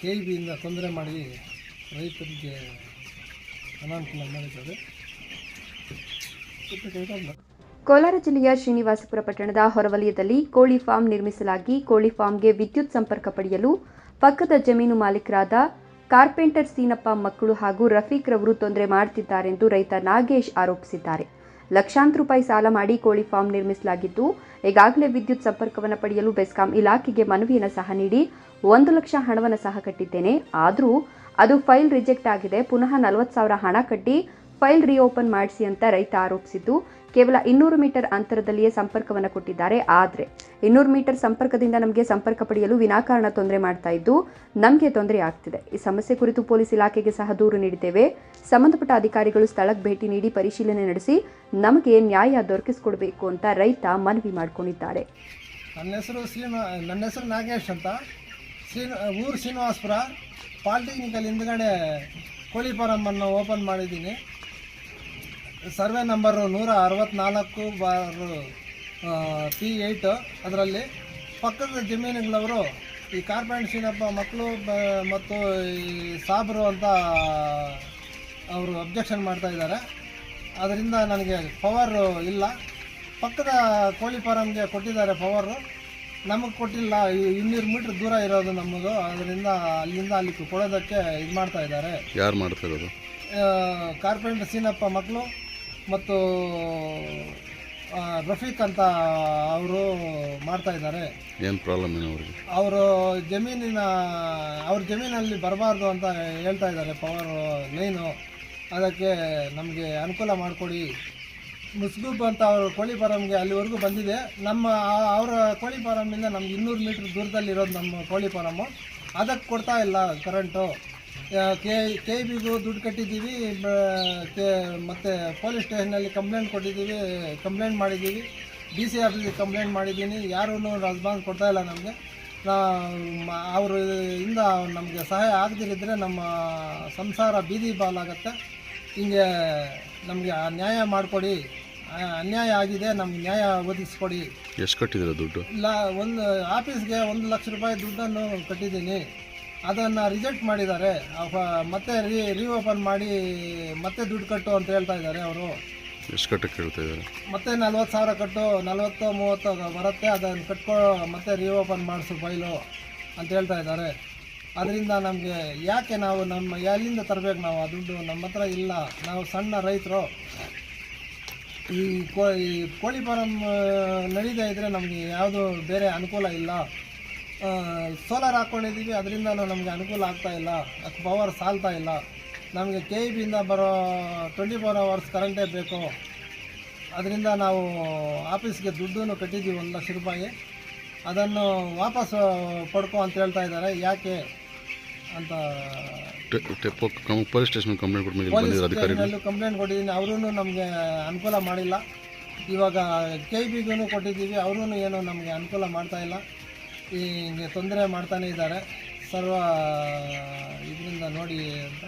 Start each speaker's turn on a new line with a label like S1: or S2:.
S1: K E ಬಿಯಿಂದ ತೊಂದರೆ ಮಾಡಿ ರೈತರಿಗೆ ಅನಾನುಕೂಲ ಮಾಡಿದ್ದಾರೆ.
S2: ಕೋಲಾರ ಜಿಲ್ಲೆಯ ಶ್ರೀನಿವಾಸಪುರ ಪಟ್ಟಣದ ಹೊರವಲಯದಲ್ಲಿ ಕೋಳಿ ಫಾರ್ಮ್ ನಿರ್ಮಿಸಲಾಗಿ ಕೋಳಿ ಫಾರ್ಮ್ಗೆ ವಿದ್ಯುತ್ ಸಂಪರ್ಕ ಪಡೆಯಲು ಪಕ್ಕದ ಜಮೀನು ಮಾಲೀಕರಾದ ಕಾರ್ಪೆಂಟರ್ ಸೀನಪ್ಪ ಮಕ್ಕಳು ಹಾಗೂ ರಫೀಕ್ ರವರು ತೊಂದರೆ ಮಾಡುತ್ತಿದ್ದಾರೆಂದು ರೈತ ನಾಗೇಶ್ ಆರೋಪಿಸಿದ್ದಾರೆ. ಲಕ್ಷಾಂತರ ರೂಪಾಯಿ ಸಾಲ ಮಾಡಿ ಕೋಳಿ ಫಾರ್ಮ್ ನಿರ್ಮಿಸಲಾಗಿದ್ದು, ಈಗಾಗಲೇ ವಿದ್ಯುತ್ ಸಂಪರ್ಕವನ್ನು ಪಡೆಯಲು ಬೆಸ್ಕಾಂ ಇಲಾಖೆಗೆ ಮನವಿಯನ್ನು ಸಹ ನೀಡಿ ಒಂದು ಲಕ್ಷ ಹಣವನ್ನು ಸಹ ಕಟ್ಟಿದ್ದೇನೆ. ಆದರೂ ಅದು ಫೈಲ್ ರಿಜೆಕ್ಟ್ ಆಗಿದೆ. ಪುನಃ ನಲವತ್ತು ಸಾವಿರ ಹಣ ಕಟ್ಟಿ ಫೈಲ್ ರಿಓಪನ್ ಮಾಡಿಸಿ ಅಂತ ರೈತ ಆರೋಪಿಸಿದ್ದು, ಕೇವಲ ಇನ್ನೂರು ಮೀಟರ್ ಅಂತರದಲ್ಲಿಯೇ ಸಂಪರ್ಕವನ್ನು ಕೊಟ್ಟಿದ್ದಾರೆ. ಆದರೆ, ಇನ್ನೂರು ಮೀಟರ್ ಸಂಪರ್ಕದಿಂದ ನಮಗೆ ಸಂಪರ್ಕ ಪಡೆಯಲು ವಿನಾಕಾರಣ ತೊಂದರೆ ಮಾಡ್ತಾ ಇದ್ದು, ನಮಗೆ ತೊಂದರೆ ಆಗ್ತಿದೆ. ಈ ಸಮಸ್ಯೆ ಕುರಿತು ಪೊಲೀಸ್ ಇಲಾಖೆಗೆ ಸಹ ದೂರು ನೀಡಿದ್ದೇವೆ. ಸಂಬಂಧಪಟ್ಟ ಅಧಿಕಾರಿಗಳು ಸ್ಥಳಕ್ಕೆ ಭೇಟಿ ನೀಡಿ ಪರಿಶೀಲನೆ ನಡೆಸಿ, ನಮಗೆ ನ್ಯಾಯ ದೊರಕಿಸಿಕೊಡಬೇಕು ಅಂತ ರೈತ ಮನವಿ ಮಾಡಿಕೊಂಡಿದ್ದಾರೆ.
S1: ನನ್ನ ಹೆಸರು ಶ್ರೀನ ಹೆಸರು ನಾಗೇಶ್ ಅಂತ. ಶ್ರೀ ಊರು ಶ್ರೀನಿವಾಸಪುರ, ಪಾಲಿಟೆಕ್ನಿಕಲ್ ಹಿಂದ್ಗಡೆ ಓಪನ್ ಮಾಡಿದ್ದೀನಿ. ಸರ್ವೆ ನಂಬರು ನೂರ ಅರವತ್ತ್ನಾಲ್ಕು ಬಾರು ಪಿ ಏಯ್ಟು ಅದರಲ್ಲಿ. ಪಕ್ಕದ ಜಮೀನುಗಳವರು ಈ ಕಾರ್ಪೆಂಟ್ ಶೀನಪ್ಪ ಮಕ್ಕಳು ಬ- ಮತ್ತು ಈ ಸಾಬ್ರು ಅಂತ ಅವರು ಅಬ್ಜೆಕ್ಷನ್ ಮಾಡ್ತಾ ಇದ್ದಾರೆ. ಅದರಿಂದ ನನಗೆ ಪವರು ಇಲ್ಲ. ಪಕ್ಕದ ಕೋಳಿ ಫಾರಮ್ಗೆ ಕೊಟ್ಟಿದ್ದಾರೆ ಪವರು ನಮಗೆ ಕೊಟ್ಟಿಲ್ಲ. ಇನ್ನೂರು ಮೀಟ್ರ್ ದೂರ ಇರೋದು ನಮ್ಮದು. ಅದರಿಂದ ಅಲ್ಲಿಂದ ಅಲ್ಲಿ ಕೊಡೋದಕ್ಕೆ ಇದು ಮಾಡ್ತಾ ಇದ್ದಾರೆ.
S3: ಯಾರು ಮಾಡ್ತಾ ಇರೋದು?
S1: ಕಾರ್ಪೆಂಟ್ ಸೀನಪ್ಪ ಮಕ್ಕಳು. ಮತ್ತು ರಫೀಕ್ ಅಂತ ಅವರು ಮಾಡ್ತಾ ಇದ್ದಾರೆ.
S3: ಏನು ಪ್ರಾಬ್ಲಮ್ ಏನು ಅವ್ರಿಗೆ?
S1: ಅವರು ಜಮೀನಿನ ಅವ್ರ ಜಮೀನಲ್ಲಿ ಬರಬಾರ್ದು ಅಂತ ಹೇಳ್ತಾ ಇದ್ದಾರೆ ಪವರ್ ಲೈನು ಅದಕ್ಕೆ ನಮಗೆ ಅನುಕೂಲ ಮಾಡಿಕೊಡಿ. ಮುಸ್ಗೂಬ್ ಅಂತ ಅವರು ಕೋಳಿ ಫಾರಮ್ಗೆ ಅಲ್ಲಿವರೆಗೂ ಬಂದಿದೆ. ನಮ್ಮ ಅವರ ಕೋಳಿ ಫಾರಮ್ಮಿಂದ ನಮ್ಗೆ ಇನ್ನೂರು ಮೀಟ್ರ್ ದೂರದಲ್ಲಿರೋದು ನಮ್ಮ ಕೋಳಿ ಫಾರಮ್ಮು. ಅದಕ್ಕೆ ಕೊಡ್ತಾ ಇಲ್ಲ ಕರೆಂಟು ಕೆ ಕೆ ಬಿಗೂ ದುಡ್ಡು ಕಟ್ಟಿದ್ದೀವಿ ಕೆ ಮತ್ತು ಪೊಲೀಸ್ ಸ್ಟೇಷನಲ್ಲಿ ಕಂಪ್ಲೇಂಟ್ ಕೊಟ್ಟಿದ್ದೀವಿ ಕಂಪ್ಲೇಂಟ್ ಮಾಡಿದ್ದೀವಿ. ಡಿ ಸಿ ಆಫೀಸಿಗೆ ಕಂಪ್ಲೇಂಟ್ ಮಾಡಿದ್ದೀನಿ. ಯಾರೂ ರೆಸ್ಪಾನ್ಸ್ ಕೊಡ್ತಾ ಇಲ್ಲ ನಮಗೆ. ಅವರು ಇಂದ ನಮಗೆ ಸಹಾಯ ಆಗದಿರಿದ್ರೆ ನಮ್ಮ ಸಂಸಾರ ಬೀದಿ ಬಾಲಾಗತ್ತೆ. ಹಿಂಗೆ ನಮಗೆ ನ್ಯಾಯ ಮಾಡಿಕೊಡಿ. ಅನ್ಯಾಯ ಆಗಿದೆ ನಮ್ಗೆ ನ್ಯಾಯ ಒದಗಿಸ್ಕೊಡಿ.
S3: ಎಷ್ಟು ಕಟ್ಟಿದ್ರೆ ದುಡ್ಡು?
S1: ಇಲ್ಲ ಒಂದು ಆಫೀಸ್ಗೆ ಒಂದು ಲಕ್ಷ ರೂಪಾಯಿ ದುಡ್ಡನ್ನು ಕಟ್ಟಿದ್ದೀನಿ. ಅದನ್ನು ರಿಜೆಕ್ಟ್ ಮಾಡಿದ್ದಾರೆ. ಮತ್ತೆ ರೀ ರೀಓಪನ್ ಮಾಡಿ ಮತ್ತೆ ದುಡ್ಡು ಕಟ್ಟು ಅಂತ ಹೇಳ್ತಾ ಇದ್ದಾರೆ ಅವರು.
S3: ಎಷ್ಟು ಕಟ್ಟಕ್ಕೆ ಹೇಳ್ತಾ ಇದ್ದಾರೆ?
S1: ಮತ್ತೆ ನಲ್ವತ್ತು ಸಾವಿರ ಕಟ್ಟು ನಲ್ವತ್ತು ಮೂವತ್ತು ಬರುತ್ತೆ. ಅದನ್ನು ಕಟ್ಕೊ ಮತ್ತೆ ರೀಓಪನ್ ಮಾಡಿಸು ಫೈಲು ಅಂತ ಹೇಳ್ತಾ ಇದ್ದಾರೆ. ಅದರಿಂದ ನಮಗೆ ಯಾಕೆ ನಾವು ನಮ್ಮ ಎಲ್ಲಿಂದ ತರಬೇಕು ನಾವು? ಆ ದುಡ್ಡು ನಮ್ಮ ಹತ್ರ ಇಲ್ಲ. ನಾವು ಸಣ್ಣ ರೈತರು. ಈ ಕೋ ಈ ಕೋಳಿ ಫಾರಮ್ ನಡೀತಾ ಇದ್ದರೆ ನಮಗೆ ಯಾವುದು ಬೇರೆ ಅನುಕೂಲ ಇಲ್ಲ. ಸೋಲಾರ್ ಹಾಕ್ಕೊಂಡಿದ್ದೀವಿ ಅದರಿಂದ ನಮಗೆ ಅನುಕೂಲ ಆಗ್ತಾ ಇಲ್ಲ ಪವರ್ ಸಾಲ್ತಾ ಇಲ್ಲ. ನಮಗೆ ಕೆ ಇ ಬಿಯಿಂದ ಬರೋ ಟ್ವೆಂಟಿ ಫೋರ್ ಅವರ್ಸ್ ಕರೆಂಟೇ ಬೇಕು. ಅದರಿಂದ ನಾವು ಆಫೀಸ್ಗೆ ದುಡ್ಡನ್ನು ಕಟ್ಟಿದ್ದೀವಿ ಒಂದು ಲಕ್ಷ ರೂಪಾಯಿ. ಅದನ್ನು ವಾಪಸ್ ಪಡ್ಕೊ ಅಂತ ಹೇಳ್ತಾ ಇದ್ದಾರೆ. ಯಾಕೆ ಅಂತ
S3: ಪೊಲೀಸ್ ಸ್ಟೇಷನ್ ಕಂಪ್ಲೇಂಟ್ ಕೊಟ್ಟ ಇಲ್ಲಿ
S1: ಪೊಲೀಸ್
S3: ಅಧಿಕಾರಿಗಳು?
S1: ಕಂಪ್ಲೇಂಟ್ ಕೊಟ್ಟಿದ್ದೀನಿ. ಅವರೂ ನಮಗೆ ಅನುಕೂಲ ಮಾಡಿಲ್ಲ. ಇವಾಗ ಕೆ ಬಿಗೂ ಕೊಟ್ಟಿದ್ದೀವಿ. ಅವರೂ ಏನು ನಮಗೆ ಅನುಕೂಲ ಮಾಡ್ತಾ ಇಲ್ಲ. ಈ ತೊಂದರೆ ಮಾಡ್ತಾನೇ ಇದ್ದಾರೆ. ಸರ್ವ ಇದರಿಂದ ನೋಡಿ ಅಂತ